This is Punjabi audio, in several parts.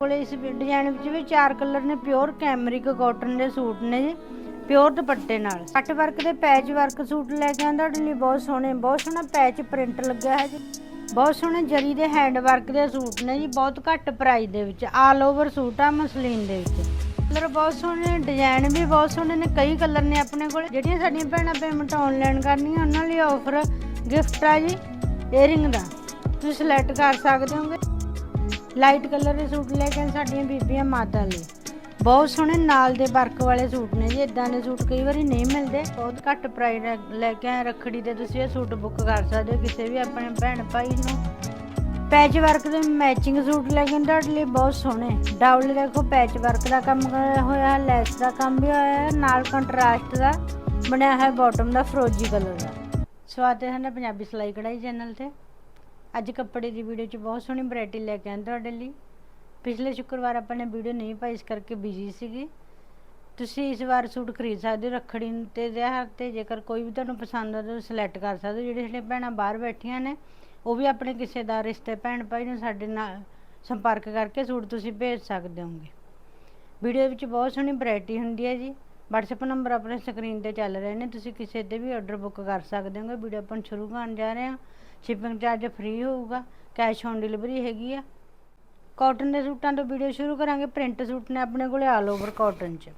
ਕੋਲੇ ਇਸ ਡਿਜ਼ਾਈਨ ਵਿੱਚ ਵੀ ਚਾਰ ਕਲਰ ਨੇ, ਪਿਓਰ ਕੈਮਰਿਕ ਕਾਟਨ ਦੇ ਸੂਟ ਨੇ ਜੀ, ਪਿਓਰ ਦੁਪੱਟੇ ਨਾਲ। ਕੱਟ ਵਰਕ ਦੇ ਪੈਚ ਵਰਕ ਸੂਟ ਲੈ ਕੇ ਆਂਦਾ ਤੁਹਾਡੇ ਲਈ ਬਹੁਤ ਸੋਹਣੇ, ਬਹੁਤ ਸੋਹਣਾ ਪੈਚ ਪ੍ਰਿੰਟ ਲੱਗਿਆ ਹੈ ਜੀ। ਬਹੁਤ ਸੋਹਣੇ ਜਰੀ ਦੇ ਹੈਂਡ ਵਰਕ ਦੇ ਸੂਟ ਨੇ ਜੀ, ਬਹੁਤ ਘੱਟ ਪ੍ਰਾਈਸ ਦੇ ਵਿੱਚ, ਆਲ ਓਵਰ ਸੂਟ ਆ ਮਸਲੀਨ ਦੇ ਵਿੱਚ। ਕਲਰ ਬਹੁਤ ਸੋਹਣੇ ਡਿਜ਼ਾਈਨ ਵੀ ਬਹੁਤ ਸੋਹਣੇ ਨੇ, ਕਈ ਕਲਰ ਨੇ ਆਪਣੇ ਕੋਲ। ਜਿਹੜੀਆਂ ਸਾਡੀਆਂ ਭੈਣਾਂ ਪੇਮੈਂਟ ਆਨਲਾਈਨ ਕਰਨੀਆਂ, ਉਹਨਾਂ ਲਈ ਆਫਰ ਗਿਫਟ ਆ ਜੀ ਏਅਰਿੰਗ ਦਾ। ਤੁਸੀਂ ਸਿਲੈਕਟ ਕਰ ਸਕਦੇ ਹੋਗੇ। ਲਾਈਟ ਕਲਰ ਦੇ ਸੂਟ ਲੈ ਕੇ ਆਏ ਸਾਡੀਆਂ ਬੀਬੀਆਂ ਮਾਤਾ ਲਈ। ਬਹੁਤ ਸੋਹਣੇ ਨਾਲ ਦੇ ਵਰਕ ਵਾਲੇ ਸੂਟ ਨੇ ਜੀ ਇਦਾਂ ਦੇ ਸੂਟ ਕਈ ਵਾਰੀ ਨਹੀਂ ਮਿਲਦੇ। ਬਹੁਤ ਘੱਟ ਪ੍ਰਾਈਸ ਲੈ ਕੇ ਆਏ ਰੱਖੜੀ ਦੇ ਤੁਸੀਂ ਇਹ ਸੂਟ ਬੁੱਕ ਕਰ ਸਕਦੇ ਹੋ ਕਿਸੇ ਵੀ ਆਪਣੇ ਭੈਣ ਭਾਈ ਨੂੰ। ਪੈਚ ਵਰਕ ਦੇ ਮੈਚਿੰਗ ਸੂਟ ਲੈ ਕੇ ਤੁਹਾਡੇ ਲਈ ਬਹੁਤ ਸੋਹਣੇ। ਡਾਊਲ ਦੇਖੋ ਪੈਚ ਵਰਕ ਦਾ ਕੰਮ ਹੋਇਆ ਹੈ ਲੈਸ ਦਾ ਕੰਮ ਵੀ ਹੋਇਆ ਹੈ ਨਾਲ ਕੰਟਰਾਸਟ ਦਾ, ਬਣਿਆ ਹੈ ਬਾਟਮ ਦਾ, ਫਰੋਜੀ ਕਲਰ ਦਾ। ਸਵਾਗਤ ਹੈ ਸਾਡੇ ਪੰਜਾਬੀ ਸਿਲਾਈ ਕਢਾਈ ਚੈਨਲ ਤੇ। ਅੱਜ ਕੱਪੜੇ ਦੀ ਵੀਡੀਓ 'ਚ ਬਹੁਤ ਸੋਹਣੀ ਵੈਰਾਈਟੀ ਲੈ ਕੇ ਆਏ ਤੁਹਾਡੇ ਲਈ। ਪਿਛਲੇ ਸ਼ੁੱਕਰਵਾਰ ਆਪਾਂ ਨੇ ਵੀਡੀਓ ਨਹੀਂ ਪਾਈ, ਇਸ ਕਰਕੇ ਬਿਜ਼ੀ ਸੀਗੀ। ਤੁਸੀਂ ਇਸ ਵਾਰ ਸੂਟ ਖਰੀਦ ਸਕਦੇ ਹੋ, ਰੱਖੜੀ ਨੂੰ ਤੇ ਤਿਉਹਾਰ ਤੇ ਜੇਕਰ ਕੋਈ ਵੀ ਤੁਹਾਨੂੰ ਪਸੰਦ ਆ ਤਾਂ ਸਿਲੈਕਟ ਕਰ ਸਕਦੇ ਹੋ। ਜਿਹੜੇ ਸਾਡੇ ਭੈਣਾਂ ਬਾਹਰ ਬੈਠੀਆਂ ਨੇ, ਉਹ ਵੀ ਆਪਣੇ ਕਿਸੇ ਦਾ ਰਿਸ਼ਤੇ ਭੈਣ ਭਾਈ ਨੂੰ ਸਾਡੇ ਨਾਲ ਸੰਪਰਕ ਕਰਕੇ ਸੂਟ ਤੁਸੀਂ ਭੇਜ ਸਕਦੇ ਹੋਗੇ। ਵੀਡੀਓ ਵਿੱਚ ਬਹੁਤ ਸੋਹਣੀ ਵੈਰਾਈਟੀ ਹੁੰਦੀ ਹੈ ਜੀ। WhatsApp ਨੰਬਰ ਆਪਣੇ ਸਕਰੀਨ ਤੇ ਚੱਲ ਰਹੇ ਨੇ। ਤੁਸੀਂ ਕਿਸੇ ਤੇ ਵੀ ਆਰਡਰ ਬੁੱਕ ਕਰ ਸਕਦੇ ਹੋਗੇ। ਵੀਡੀਓ ਆਪਾਂ ਸ਼ੁਰੂ ਕਰਨ ਜਾ ਰਹੇ ਹਾਂ। ਸ਼ਿਪਿੰਗ ਚਾਰਜ ਫ੍ਰੀ ਹੋਊਗਾ ਕੈਸ਼ ਔਨ ਡਿਲੀਵਰੀ ਹੈਗੀ ਆ। ਕਾਟਨ ਦੇ ਸੂਟਾਂ ਤੋਂ ਵੀਡੀਓ ਸ਼ੁਰੂ ਕਰਾਂਗੇ ਪ੍ਰਿੰਟ ਸੂਟ ਨੇ ਆਪਣੇ ਕੋਲੇ ਆਲ ਓਵਰ ਕਾਟਨ 'ਚ।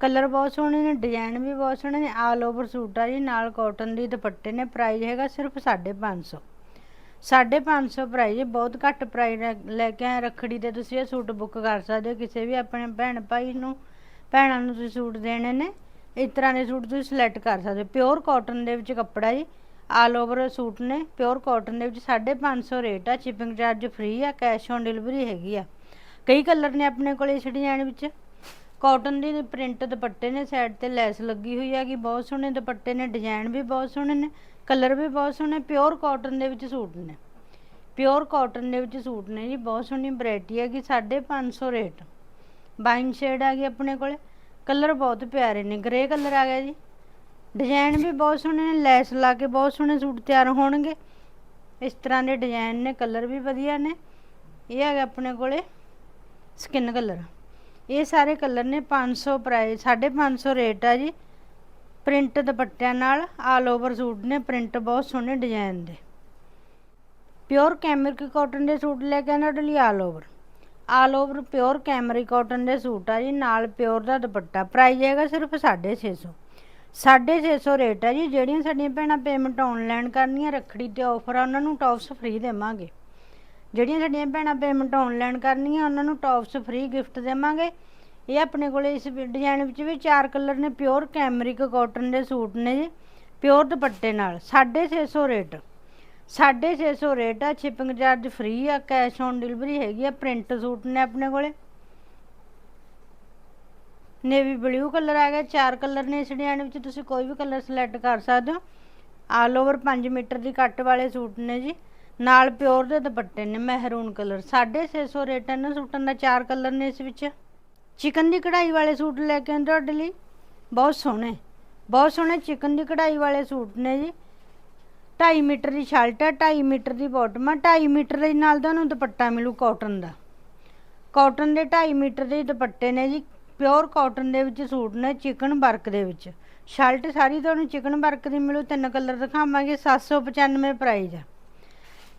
ਕਲਰ ਬਹੁਤ ਸੋਹਣੇ ਨੇ ਡਿਜ਼ਾਈਨ ਵੀ ਬਹੁਤ ਸੋਹਣੇ ਨੇ ਆਲ ਓਵਰ ਸੂਟ ਆ ਜੀ, ਨਾਲ ਕਾਟਨ ਦੀ ਦੁਪੱਟੇ ਨੇ ਪ੍ਰਾਈਸ ਹੈਗਾ ਸਿਰਫ 550 550 ਪ੍ਰਾਈਸ ਹੈ ਬਹੁਤ ਘੱਟ ਪ੍ਰਾਈਸ ਲੈ ਕੇ ਆਏ ਰੱਖੜੀ ਤੇ ਤੁਸੀਂ ਇਹ ਸੂਟ ਬੁੱਕ ਕਰ ਸਕਦੇ ਹੋ, ਕਿਸੇ ਵੀ ਆਪਣੇ ਭੈਣ ਭਾਈ ਨੂੰ, ਭੈਣਾਂ ਨੂੰ ਤੁਸੀਂ ਸੂਟ ਦੇਣੇ ਨੇ। ਇਸ ਤਰ੍ਹਾਂ ਦੇ ਸੂਟ ਤੁਸੀਂ ਸਿਲੈਕਟ ਕਰ ਸਕਦੇ ਹੋ। ਪਿਓਰ ਕਾਟਨ ਦੇ ਵਿੱਚ ਕੱਪੜਾ ਜੀ ਆਲ ਓਵਰ ਸੂਟ ਨੇ, ਪਿਓਰ ਕਾਟਨ ਦੇ ਵਿੱਚ 550 ਰੇਟ ਆ, ਸ਼ਿਪਿੰਗ ਚਾਰਜ ਫ੍ਰੀ ਆ, ਕੈਸ਼ ਔਨ ਡਿਲੀਵਰੀ ਹੈਗੀ ਆ। ਕਈ ਕਲਰ ਨੇ ਆਪਣੇ ਕੋਲੇ ਇਸ ਡਿਜ਼ਾਈਨ ਵਿੱਚ। ਕਾਟਨ ਦੀ ਪ੍ਰਿੰਟ ਦੁਪੱਟੇ ਨੇ, ਸਾਈਡ ਤੇ ਲੈਸ ਲੱਗੀ ਹੋਈ ਹੈਗੀ, ਬਹੁਤ ਸੋਹਣੇ ਦੁਪੱਟੇ ਨੇ, ਡਿਜ਼ਾਈਨ ਵੀ ਬਹੁਤ ਸੋਹਣੇ ਨੇ, ਕਲਰ ਵੀ ਬਹੁਤ ਸੋਹਣੇ, ਪਿਓਰ ਕਾਟਨ ਦੇ ਵਿੱਚ ਸੂਟ ਨੇ। ਪਿਓਰ ਕਾਟਨ ਦੇ ਵਿੱਚ ਸੂਟ ਨੇ ਜੀ, ਬਹੁਤ ਸੋਹਣੀ ਵੈਰਾਈਟੀ ਹੈਗੀ 550 ਰੇਟ। ਬਾਈਨ ਸ਼ੇਡ ਆ ਗਈ ਆਪਣੇ ਕੋਲੇ, ਕਲਰ ਬਹੁਤ ਪਿਆਰੇ ਨੇ ਗ੍ਰੇ ਕਲਰ ਆ ਗਿਆ ਜੀ। ਡਿਜ਼ਾਈਨ ਵੀ ਬਹੁਤ ਸੋਹਣੇ ਨੇ, ਲੈਸ ਲਾ ਕੇ ਬਹੁਤ ਸੋਹਣੇ ਸੂਟ ਤਿਆਰ ਹੋਣਗੇ। ਇਸ ਤਰ੍ਹਾਂ ਦੇ ਡਿਜ਼ਾਈਨ ਨੇ ਕਲਰ ਵੀ ਵਧੀਆ ਨੇ। ਇਹ ਹੈਗਾ ਆਪਣੇ ਕੋਲੇ ਸਕਿਨ ਕਲਰ ਇਹ ਸਾਰੇ ਕਲਰ ਨੇ 500 ਪ੍ਰਾਈਸ 550 ਰੇਟ ਆ ਜੀ। ਪ੍ਰਿੰਟ ਦੁਪੱਟਿਆਂ ਨਾਲ ਆਲ ਓਵਰ ਸੂਟ ਨੇ ਪ੍ਰਿੰਟ ਬਹੁਤ ਸੋਹਣੇ ਡਿਜ਼ਾਈਨ ਦੇ। ਪਿਓਰ ਕੈਮਰਿਕ ਕਾਟਨ ਦੇ ਸੂਟ ਲੈ ਕੇ ਆਏ ਲਈ all over all over pure cambric cotton ਦੇ ਸੂਟ ਆ ਜੀ, ਨਾਲ ਪਿਓਰ ਦਾ ਦੁਪੱਟਾ। ਪ੍ਰਾਈਸ ਹੈਗਾ ਸਿਰਫ 650 650 ਰੇਟ ਹੈ ਜੀ, ਜਿਹੜੀਆਂ ਸਾਡੀਆਂ ਭੈਣਾਂ ਪੇਮੈਂਟ ਆਨਲਾਈਨ ਕਰਨੀਆਂ, ਰੱਖੜੀ ਤੇ ਆਫਰ ਆ, ਉਹਨਾਂ ਨੂੰ ਟੌਪਸ ਫ੍ਰੀ ਦੇਵਾਂਗੇ। ਜਿਹੜੀਆਂ ਸਾਡੀਆਂ ਭੈਣਾਂ ਪੇਮੈਂਟ ਆਨਲਾਈਨ ਕਰਨੀਆਂ, ਉਹਨਾਂ ਨੂੰ ਟੌਪਸ ਫ੍ਰੀ ਗਿਫਟ ਦੇਵਾਂਗੇ। ਇਹ ਆਪਣੇ ਕੋਲੇ ਇਸ ਡਿਜ਼ਾਈਨ ਵਿੱਚ ਵੀ ਚਾਰ ਕਲਰ ਨੇ ਪਿਓਰ ਕੈਮਰਿਕ ਕਾਟਨ ਦੇ ਸੂਟ ਨੇ ਜੀ ਪਿਓਰ ਦੁਪੱਟੇ ਨਾਲ 650 ਰੇਟ। 650 ਰੇਟ ਆ ਸ਼ਿਪਿੰਗ ਚਾਰਜ ਫ੍ਰੀ ਆ ਕੈਸ਼ ਔਨ ਡਿਲੀਵਰੀ ਹੈਗੀ ਆ ਪ੍ਰਿੰਟ ਸੂਟ ਨੇ ਆਪਣੇ ਕੋਲੇ। ਨੇਵੀ ਬਲੂ ਕਲਰ ਆ ਗਿਆ, ਚਾਰ ਕਲਰ ਨੇ ਇਸ ਡਿਜ਼ਾਈਨ ਵਿੱਚ, ਤੁਸੀਂ ਕੋਈ ਵੀ ਕਲਰ ਸਿਲੈਕਟ ਕਰ ਸਕਦੇ ਹੋ। ਆਲ ਓਵਰ 5 ਮੀਟਰ ਦੀ ਕੱਟ ਵਾਲੇ ਸੂਟ ਨੇ ਜੀ। ਨਾਲ ਪਿਓਰ ਦੇ ਦੁਪੱਟੇ ਨੇ ਮਹਿਰੂਨ ਕਲਰ 650 ਰੇਟ ਹੈ ਨਾ ਸੂਟਾਂ ਦਾ ਚਾਰ ਕਲਰ ਨੇ ਇਸ ਵਿੱਚ। ਚਿਕਨ ਦੀ ਕਢਾਈ ਵਾਲੇ ਸੂਟ ਲੈ ਕੇ ਆਏ ਤੁਹਾਡੇ ਲਈ? ਬਹੁਤ ਸੋਹਣੇ ਬਹੁਤ ਸੋਹਣੇ ਚਿਕਨ ਦੀ ਕਢਾਈ ਵਾਲੇ ਸੂਟ ਨੇ ਜੀ। 2.5 ਮੀਟਰ ਦੀ ਸ਼ਰਟ ਹੈ 2.5 ਮੀਟਰ ਦੀ ਬਾਟਮ ਹੈ। 2.5 ਮੀਟਰ ਦੇ ਨਾਲ ਤੁਹਾਨੂੰ ਦੁਪੱਟਾ ਮਿਲੂ ਕਾਟਨ ਦਾ। ਕਾਟਨ ਦੇ 2.5 ਮੀਟਰ ਦੇ ਦੁਪੱਟੇ ਨੇ ਜੀ। ਪਿਓਰ ਕਾਟਨ ਦੇ ਵਿੱਚ ਸੂਟ ਨੇ, ਚਿਕਨ ਵਰਕ ਦੇ ਵਿੱਚ। ਸ਼ਰਟ ਸਾਰੀ ਤੁਹਾਨੂੰ ਚਿਕਨ ਵਰਕ ਦੀ ਮਿਲੂ, ਤਿੰਨ ਕਲਰ ਦਿਖਾਵਾਂਗੇ 795 ਪ੍ਰਾਈਸ ਹੈ।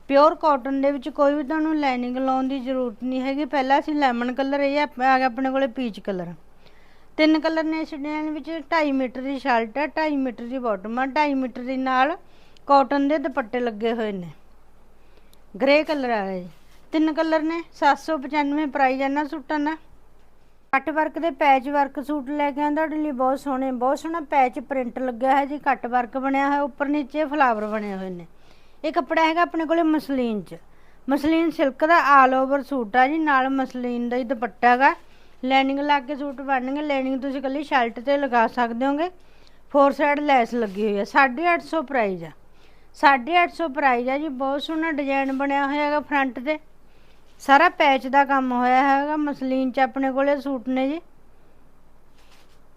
ਪਿਓਰ ਕਾਟਨ ਦੇ ਵਿੱਚ ਕੋਈ ਵੀ ਤੁਹਾਨੂੰ ਲਾਈਨਿੰਗ ਲਾਉਣ ਦੀ ਜ਼ਰੂਰਤ ਨਹੀਂ ਹੈਗੀ, ਪਹਿਲਾਂ ਅਸੀਂ ਲੈਮਨ ਕਲਰ, ਇਹ ਆ ਆ ਗਿਆ ਆਪਣੇ ਕੋਲੇ ਪੀਚ ਕਲਰ। ਤਿੰਨ ਕਲਰ ਨੇ ਇਸ ਡਿਜ਼ਾਈਨ ਵਿੱਚ 2.5 ਮੀਟਰ ਦੀ ਸ਼ਰਟ ਹੈ 2.5 ਮੀਟਰ ਦੀ ਬਾਟਮ ਹੈ 2.5 ਮੀਟਰ ਦੀ ਨਾਲ ਕਾਟਨ ਦੇ ਦੁਪੱਟੇ ਲੱਗੇ ਹੋਏ ਨੇ। ਗ੍ਰੇ ਕਲਰ ਆ ਗਿਆ ਜੀ ਤਿੰਨ ਕਲਰ ਨੇ 795 ਪ੍ਰਾਈਸ ਹੈ ਇਹਨਾਂ ਸੂਟਾਂ ਦਾ। ਕੱਟ ਵਰਕ ਦੇ ਪੈਚ ਵਰਕ ਸੂਟ ਲੈ ਕੇ ਆਂਦਾ ਤੁਹਾਡੇ ਲਈ ਬਹੁਤ ਸੋਹਣੇ, ਬਹੁਤ ਸੋਹਣਾ ਪੈਚ ਪ੍ਰਿੰਟ ਲੱਗਿਆ ਹੈ ਜੀ, ਕੱਟ ਵਰਕ ਬਣਿਆ ਹੋਇਆ, ਉੱਪਰ ਨੀਚੇ ਫਲਾਵਰ ਬਣੇ ਹੋਏ ਨੇ। ਇਹ ਕੱਪੜਾ ਹੈਗਾ ਆਪਣੇ ਕੋਲੇ ਮਸਲੀਨ ਚ। ਮਸਲੀਨ ਸਿਲਕ ਦਾ ਆਲ ਓਵਰ ਸੂਟ ਆ ਜੀ, ਨਾਲ ਮਸਲੀਨ ਦਾ ਹੀ ਦੁਪੱਟਾ ਹੈਗਾ। ਲਾਈਨਿੰਗ ਲਾ ਕੇ ਸੂਟ ਬਣਨਗੇ ਲਾਈਨਿੰਗ ਤੁਸੀਂ ਕੱਲੀ ਸ਼ਰਟ ਤੇ ਲਗਾ ਸਕਦੇ ਹੋਗੇ। ਫੋਰ ਸਾਈਡ ਲੈਸ ਲੱਗੀ ਹੋਈ ਹੈ 850 ਪ੍ਰਾਈਜ਼ ਆ। 850 ਪ੍ਰਾਈਜ਼ ਆ ਜੀ, ਬਹੁਤ ਸੋਹਣਾ ਡਿਜ਼ਾਈਨ ਬਣਿਆ ਹੋਇਆ ਹੈਗਾ ਫਰੰਟ ਤੇ। ਸਾਰਾ ਪੈਚ ਦਾ ਕੰਮ ਹੋਇਆ ਹੈਗਾ, ਮਸਲੀਨ ਚ ਆਪਣੇ ਕੋਲੇ ਸੂਟ ਨੇ ਜੀ।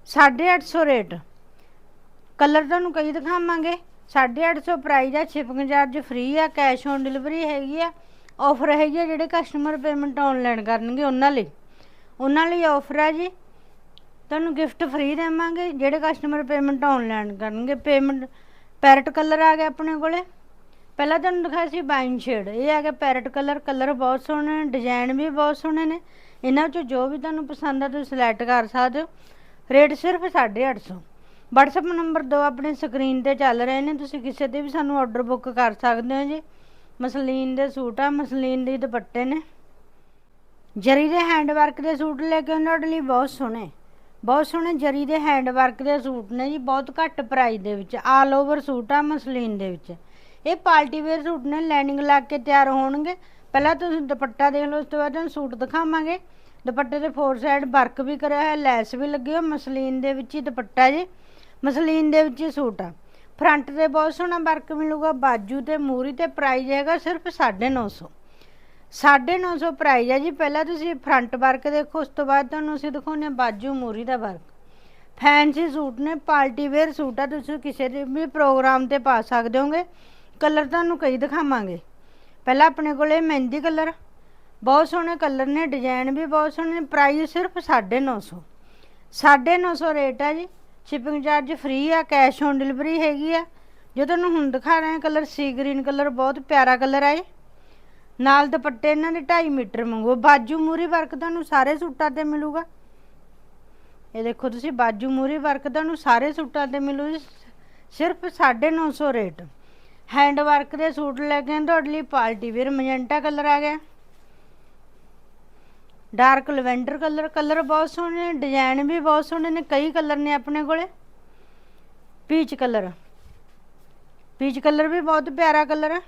850 ਰੇਟ। ਕਲਰ ਤੁਹਾਨੂੰ ਕਈ ਦਿਖਾਵਾਂਗੇ। 850 ਪ੍ਰਾਈਸ ਆ ਸ਼ਿਪਿੰਗ ਚਾਰਜ ਫ੍ਰੀ ਆ ਕੈਸ਼ ਔਨ ਡਿਲੀਵਰੀ ਹੈਗੀ ਆ। ਆਫਰ ਹੈਗੀ ਆ ਜਿਹੜੇ ਕਸਟਮਰ ਪੇਮੈਂਟ ਆਨਲਾਈਨ ਕਰਨਗੇ ਉਹਨਾਂ ਲਈ। ਉਹਨਾਂ ਲਈ ਆਫਰ ਆ ਜੀ। ਤੁਹਾਨੂੰ ਗਿਫਟ ਫ੍ਰੀ ਦੇਵਾਂਗੇ, ਜਿਹੜੇ ਕਸਟਮਰ ਪੇਮੈਂਟ ਆਨਲਾਈਨ ਕਰਨਗੇ। ਪੇਮੈਂਟ ਪੈਰਟ ਕਲਰ ਆ ਗਿਆ ਆਪਣੇ ਕੋਲੇ। ਪਹਿਲਾਂ ਤੁਹਾਨੂੰ ਦਿਖਾਇਆ ਸੀ ਵਾਈਨ ਸ਼ੇਡ। ਇਹ ਆ ਪੈਰਟ ਕਲਰ ਕਲਰ ਬਹੁਤ ਸੋਹਣੇ ਨੇ, ਡਿਜ਼ਾਈਨ ਵੀ ਬਹੁਤ ਸੋਹਣੇ ਨੇ। ਇਹਨਾਂ ਵਿੱਚੋਂ ਜੋ ਵੀ ਤੁਹਾਨੂੰ ਪਸੰਦ ਆ ਤੁਸੀਂ ਸਿਲੈਕਟ ਕਰ ਸਕਦੇ ਹੋ। ਰੇਟ ਸਿਰਫ 850 WhatsApp ਨੰਬਰ ਦੋ ਆਪਣੇ ਸਕਰੀਨ ਤੇ ਚੱਲ ਰਹੇ ਨੇ। ਤੁਸੀਂ ਕਿਸੇ ਤੇ ਵੀ ਸਾਨੂੰ ਆਰਡਰ ਬੁੱਕ ਕਰ ਸਕਦੇ ਹੋ ਜੀ। ਮਸਲੀਨ ਦੇ ਸੂਟ ਆ, ਮਸਲੀਨ ਦੇ ਦੁਪੱਟੇ ਨੇ। ਜਰੀ ਦੇ ਹੈਂਡ ਵਰਕ ਦੇ ਸੂਟ ਲੈ ਕੇ ਉਹਨਾਂ ਲਈ ਬਹੁਤ ਸੋਹਣੇ। ਬਹੁਤ ਸੋਹਣੇ ਜਰੀ ਦੇ ਹੈਂਡ ਵਰਕ ਦੇ ਸੂਟ ਨੇ ਜੀ। ਬਹੁਤ ਘੱਟ ਪ੍ਰਾਈਸ ਦੇ ਵਿੱਚ ਆਲ ਓਵਰ ਸੂਟ ਆ ਮਸਲੀਨ ਦੇ ਵਿੱਚ। ਇਹ ਪਾਰਟੀ ਵੇਅਰ ਸੂਟ ਨੇ, ਲਾਈਨਿੰਗ ਲਾ ਕੇ ਤਿਆਰ ਹੋਣਗੇ। ਪਹਿਲਾਂ ਤੁਸੀਂ ਦੁਪੱਟਾ ਦੇਖ ਲਓ, ਉਸ ਤੋਂ ਬਾਅਦ ਤੁਹਾਨੂੰ ਸੂਟ ਦਿਖਾਵਾਂਗੇ। ਦੁਪੱਟੇ ਦੇ ਫੋਰ ਸਾਈਡ ਵਰਕ ਵੀ ਕਰਿਆ ਹੋਇਆ, ਲੈਸ ਵੀ ਲੱਗੀ ਹੋਈ, ਮਸਲੀਨ ਦੇ ਵਿੱਚ ਹੀ ਦੁਪੱਟਾ ਜੀ। ਮਸਲੀਨ ਦੇ ਵਿੱਚ ਹੀ ਸੂਟ ਆ। ਫਰੰਟ ਤੇ ਬਹੁਤ ਸੋਹਣਾ ਵਰਕ ਮਿਲੂਗਾ, ਬਾਜੂ ਤੇ ਮੂਰੀ ਤੇ ਪ੍ਰਾਈਸ ਹੈਗਾ ਸਿਰਫ 950 950 ਪ੍ਰਾਈਸ ਹੈ ਜੀ, ਪਹਿਲਾਂ ਤੁਸੀਂ ਫਰੰਟ ਵਰਕ ਦੇਖੋ, ਉਸ ਤੋਂ ਬਾਅਦ ਤੁਹਾਨੂੰ ਅਸੀਂ ਦਿਖਾਉਂਦੇ ਹਾਂ ਬਾਜੂ ਮੂਰੀ ਦਾ ਵਰਕ। ਫੈਂਸੀ ਸੂਟ ਨੇ, ਪਾਰਟੀ ਵੇਅਰ ਸੂਟ ਆ, ਤੁਸੀਂ ਕਿਸੇ ਦੇ ਵੀ ਪ੍ਰੋਗਰਾਮ ਤੇ ਪਾ ਸਕਦੇ ਹੋਗੇ। ਕਲਰ ਤੁਹਾਨੂੰ ਕਈ ਦਿਖਾਵਾਂਗੇ। ਪਹਿਲਾਂ ਆਪਣੇ ਕੋਲੇ ਮਹਿੰਦੀ ਕਲਰ ਬਹੁਤ ਸੋਹਣੇ ਕਲਰ ਨੇ, ਡਿਜ਼ਾਈਨ ਵੀ ਬਹੁਤ ਸੋਹਣੇ ਨੇ ਪ੍ਰਾਈਸ ਸਿਰਫ 950 950 ਰੇਟ ਆ ਜੀ। ਸ਼ਿਪਿੰਗ ਚਾਰਜ ਫ੍ਰੀ ਆ ਕੈਸ਼ ਔਨ ਡਿਲੀਵਰੀ ਹੈਗੀ ਆ। ਜੋ ਤੁਹਾਨੂੰ ਹੁਣ ਦਿਖਾ ਰਹੇ ਹਾਂ ਕਲਰ ਸੀ ਗ੍ਰੀਨ ਕਲਰ ਬਹੁਤ ਪਿਆਰਾ ਕਲਰ ਆ ਹੈ ਨਾਲ ਦੁਪੱਟੇ ਇਹਨਾਂ ਦੇ 2.5 ਮੀਟਰ ਮੰਗੋ ਬਾਜੂ ਮੂਰੀ ਵਰਕ ਤੁਹਾਨੂੰ ਸਾਰੇ ਸੂਟਾਂ ਤੇ ਮਿਲੂਗਾ। ਇਹ ਦੇਖੋ ਤੁਸੀਂ, ਬਾਜੂ ਮੂਰੀ ਵਰਕ ਤੁਹਾਨੂੰ ਸਾਰੇ ਸੂਟਾਂ ਤੇ ਮਿਲੂ ਜੀ। ਸਿਰਫ 950 ਰੇਟ। ਹੈਂਡ ਵਰਕ ਦੇ ਸੂਟ ਲੈ ਕੇ ਤੁਹਾਡੇ ਲਈ ਪਾਰਟੀ ਵੇਅਰ ਮੈਜੈਂਟਾ ਕਲਰ ਆ ਗਿਆ। ਡਾਰਕ ਲਵੈਂਡਰ ਕਲਰ ਕਲਰ ਬਹੁਤ ਸੋਹਣੇ ਨੇ, ਡਿਜ਼ਾਈਨ ਵੀ ਬਹੁਤ ਸੋਹਣੇ ਨੇ, ਕਈ ਕਲਰ ਨੇ ਆਪਣੇ ਕੋਲੇ। ਪੀਚ ਕਲਰ ਪੀਚ ਕਲਰ ਵੀ ਬਹੁਤ ਪਿਆਰਾ ਕਲਰ ਹੈ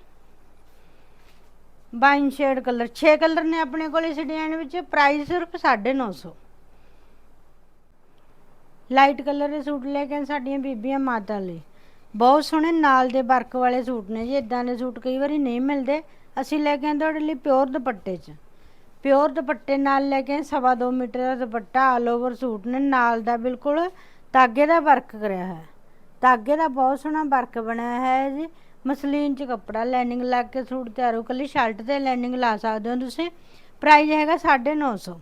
ਵਾਈਨ ਸ਼ੇਡ ਕਲਰ 6 ਕਲਰ ਨੇ ਆਪਣੇ ਕੋਲ ਇਸ ਡਿਜ਼ਾਈਨ ਵਿੱਚ, ਪ੍ਰਾਈਸ ਸਿਰਫ 950 ਲਾਈਟ ਕਲਰ ਦੇ ਸੂਟ ਲੈ ਕੇ ਸਾਡੀਆਂ ਬੀਬੀਆਂ ਮਾਤਾ ਲਈ। ਬਹੁਤ ਸੋਹਣੇ ਨਾਲ ਦੇ ਵਰਕ ਵਾਲੇ ਸੂਟ ਨੇ ਜੀ ਇਦਾਂ ਦੇ ਸੂਟ ਕਈ ਵਾਰੀ ਨਹੀਂ ਮਿਲਦੇ। ਅਸੀਂ ਲੈ ਕੇ ਆਏ ਤੁਹਾਡੇ ਲਈ ਪਿਓਰ ਦੁਪੱਟੇ 'ਚ। ਪਿਓਰ ਦੁਪੱਟੇ ਨਾਲ ਲੈ ਕੇ ਆਏ, ਸਵਾ ਦੋ ਮੀਟਰ ਦਾ ਦੁਪੱਟਾ ਆਲ ਓਵਰ ਸੂਟ ਨੇ, ਨਾਲ ਦਾ ਬਿਲਕੁਲ ਤਾਗੇ ਦਾ ਵਰਕ ਕਰਿਆ ਹੈ ਤਾਗੇ ਦਾ ਬਹੁਤ ਸੋਹਣਾ ਵਰਕ ਬਣਿਆ ਹੈ ਜੀ। ਮਸਲੀਨ 'ਚ ਕੱਪੜਾ ਲਾਈਨਿੰਗ ਲਾ ਕੇ ਸੂਟ ਤਿਆਰ ਹੋ, ਕੱਲੀ ਸ਼ਰਟ ਤੇ ਲਾਈਨਿੰਗ ਲਾ ਸਕਦੇ ਹੋ ਤੁਸੀਂ। ਪ੍ਰਾਈਸ ਹੈਗਾ 950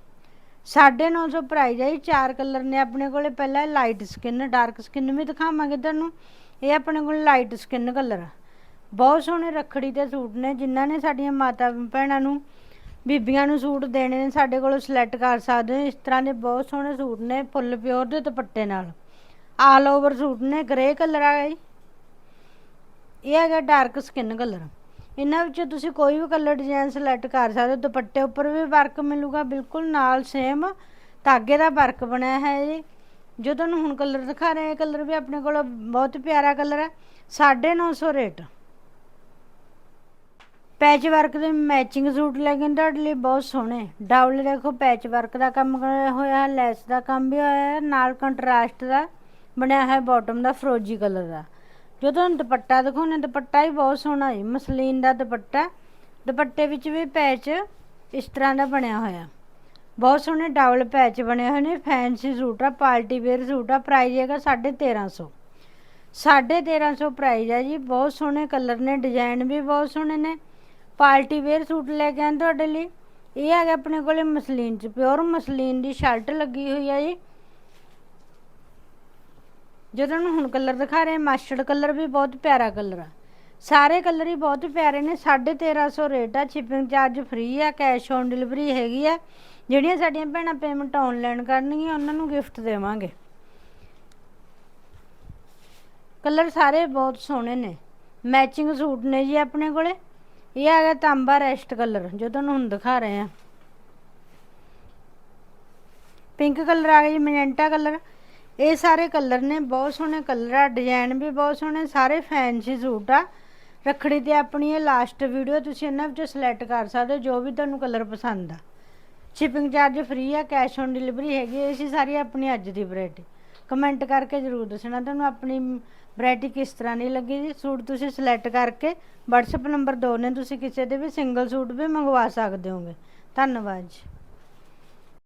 950 ਪ੍ਰਾਈਸ ਹੈ ਜੀ, ਚਾਰ ਕਲਰ ਨੇ ਆਪਣੇ ਕੋਲੇ, ਪਹਿਲਾਂ ਲਾਈਟ ਸਕਿਨ ਡਾਰਕ ਸਕਿਨ ਵੀ ਦਿਖਾਵਾਂਗੇ ਤੁਹਾਨੂੰ। ਇਹ ਆਪਣੇ ਕੋਲ ਲਾਈਟ ਸਕਿਨ ਕਲਰ ਬਹੁਤ ਸੋਹਣੇ ਰੱਖੜੀ ਦੇ ਸੂਟ ਨੇ, ਜਿਨ੍ਹਾਂ ਨੇ ਸਾਡੀਆਂ ਮਾਤਾ ਭੈਣਾਂ ਨੂੰ, ਬੀਬੀਆਂ ਨੂੰ ਸੂਟ ਦੇਣੇ ਨੇ, ਸਾਡੇ ਕੋਲੋਂ ਸਿਲੈਕਟ ਕਰ ਸਕਦੇ ਹੋ। ਇਸ ਤਰ੍ਹਾਂ ਦੇ ਬਹੁਤ ਸੋਹਣੇ ਸੂਟ ਨੇ, ਫੁੱਲ ਪਿਓਰ ਦੇ ਦੁਪੱਟੇ ਨਾਲ। ਆਲ ਓਵਰ ਸੂਟ ਨੇ ਗ੍ਰੇ ਕਲਰ ਆ ਜੀ ਇਹ ਹੈਗਾ ਡਾਰਕ ਸਕਿਨ ਕਲਰ ਇਹਨਾਂ ਵਿੱਚੋਂ ਤੁਸੀਂ ਕੋਈ ਵੀ ਕਲਰ ਡਿਜ਼ਾਈਨ ਸਿਲੈਕਟ ਕਰ ਸਕਦੇ ਹੋ। ਦੁਪੱਟੇ ਉੱਪਰ ਵੀ ਵਰਕ ਮਿਲੂਗਾ, ਬਿਲਕੁਲ ਨਾਲ ਸੇਮ ਧਾਗੇ ਦਾ ਵਰਕ ਬਣਿਆ ਹੈ ਜੀ ਜੋ ਤੁਹਾਨੂੰ ਹੁਣ ਕਲਰ ਦਿਖਾ ਰਹੇ ਹਾਂ ਕਲਰ ਵੀ ਆਪਣੇ ਕੋਲ ਬਹੁਤ ਪਿਆਰਾ ਕਲਰ ਹੈ। 950 ਰੇਟ। ਪੈਚ ਵਰਕ ਦੇ ਮੈਚਿੰਗ ਸੂਟ ਲੈ ਕੇ ਤੁਹਾਡੇ ਲਈ ਬਹੁਤ ਸੋਹਣੇ। ਡਬਲ ਦੇਖੋ ਪੈਚ ਵਰਕ ਦਾ ਕੰਮ ਹੋਇਆ ਹੈ ਲੈਸ ਦਾ ਕੰਮ ਵੀ ਹੋਇਆ ਹੈ, ਨਾਲ ਕੰਟਰਾਸਟ ਦਾ, ਬਣਿਆ ਹੈ ਬਾਟਮ ਦਾ ਫਰੋਜੀ ਕਲਰ ਦਾ। ਜੋ ਤੁਹਾਨੂੰ ਦੁਪੱਟਾ ਦਿਖਾਉਣੇ ਦੁਪੱਟਾ ਹੀ ਬਹੁਤ ਸੋਹਣਾ ਹੈ ਮਸਲੀਨ ਦਾ ਦੁਪੱਟਾ। ਦੁਪੱਟੇ ਵਿੱਚ ਵੀ ਪੈਚ ਇਸ ਤਰ੍ਹਾਂ ਦਾ ਬਣਿਆ ਹੋਇਆ। ਬਹੁਤ ਸੋਹਣੇ ਡਬਲ ਪੈਚ ਬਣੇ ਹੋਏ ਨੇ, ਫੈਂਸੀ ਸੂਟ ਆ, ਪਾਰਟੀ ਵੇਅਰ ਸੂਟ ਆ ਪ੍ਰਾਈਸ ਹੈਗਾ 1350 1350 ਪ੍ਰਾਈਸ ਹੈ ਜੀ, ਬਹੁਤ ਸੋਹਣੇ ਕਲਰ ਨੇ ਡਿਜ਼ਾਈਨ ਵੀ ਬਹੁਤ ਸੋਹਣੇ ਨੇ। ਪਾਰਟੀ ਵੇਅਰ ਸੂਟ ਲੈ ਕੇ ਆਏ ਤੁਹਾਡੇ ਲਈ। ਇਹ ਹੈਗਾ ਆਪਣੇ ਕੋਲੇ ਮਸਲੀਨ ਚ ਪਿਓਰ ਮਸਲੀਨ ਦੀ ਸ਼ਰਟ ਲੱਗੀ ਹੋਈ ਹੈ ਜੀ। ਜਦੋਂ ਨੂੰ ਹੁਣ ਕਲਰ ਦਿਖਾ ਰਹੇ ਮਾਸਟਰਡ ਕਲਰ ਵੀ ਬਹੁਤ ਪਿਆਰਾ ਕਲਰ ਆ। ਸਾਰੇ ਕਲਰ ਹੀ ਬਹੁਤ ਪਿਆਰੇ ਨੇ 1350 ਰੇਟ ਆ ਸ਼ਿਪਿੰਗ ਚਾਰਜ ਫ੍ਰੀ ਆ ਕੈਸ਼ ਔਨ ਡਿਲੀਵਰੀ ਹੈਗੀ ਆ। ਜਿਹੜੀਆਂ ਸਾਡੀਆਂ ਭੈਣਾਂ ਪੇਮੈਂਟ ਆਨਲਾਈਨ ਕਰਨਗੀਆਂ, ਉਹਨਾਂ ਨੂੰ ਗਿਫਟ ਦੇਵਾਂਗੇ। ਕਲਰ ਸਾਰੇ ਬਹੁਤ ਸੋਹਣੇ ਨੇ। ਮੈਚਿੰਗ ਸੂਟ ਨੇ ਜੀ ਆਪਣੇ ਕੋਲੇ। ਇਹ ਆ ਗਿਆ ਤਾਂਬਾ ਰੈਸਟ ਕਲਰ, ਜੋ ਤੁਹਾਨੂੰ ਹੁਣ ਦਿਖਾ ਰਹੇ ਆ ਪਿੰਕ ਕਲਰ ਆ ਗਿਆ ਜੀ ਮੈਜੈਂਟਾ ਕਲਰ। ਇਹ ਸਾਰੇ ਕਲਰ ਨੇ, ਬਹੁਤ ਸੋਹਣੇ ਕਲਰ ਆ। ਡਿਜ਼ਾਈਨ ਵੀ ਬਹੁਤ ਸੋਹਣੇ, ਸਾਰੇ ਫੈਂਸੀ ਸੂਟ ਆ। ਰੱਖੜੀ ਤੇ ਆਪਣੀ ਇਹ ਲਾਸਟ ਵੀਡੀਓ ਤੁਸੀਂ ਇਹਨਾਂ ਵਿੱਚੋਂ ਸਿਲੈਕਟ ਕਰ ਸਕਦੇ ਹੋ, ਜੋ ਵੀ ਤੁਹਾਨੂੰ ਕਲਰ ਪਸੰਦ ਆ। ਸ਼ਿਪਿੰਗ ਚਾਰਜ ਫ੍ਰੀ ਆ ਕੈਸ਼ ਔਨ ਡਿਲੀਵਰੀ ਹੈਗੀ ਇਹ ਸੀ ਸਾਰੀ ਆਪਣੀ ਅੱਜ ਦੀ ਵੈਰਾਈਟੀ ਕਮੈਂਟ ਕਰਕੇ ਜਰੂਰ ਦੱਸਣਾ ਤੁਹਾਨੂੰ ਆਪਣੀ ਵੈਰਾਈਟੀ ਕਿਸ ਤਰ੍ਹਾਂ ਦੀ ਲੱਗੀ ਜੀ। ਸੂਟ ਤੁਸੀਂ ਸਿਲੈਕਟ ਕਰਕੇ WhatsApp ਨੰਬਰ ਦੋ ਨੇ, ਤੁਸੀਂ ਕਿਸੇ ਦੇ ਵੀ ਸਿੰਗਲ ਸੂਟ ਵੀ ਮੰਗਵਾ ਸਕਦੇ ਹੋਗੇ। ਧੰਨਵਾਦ ਜੀ।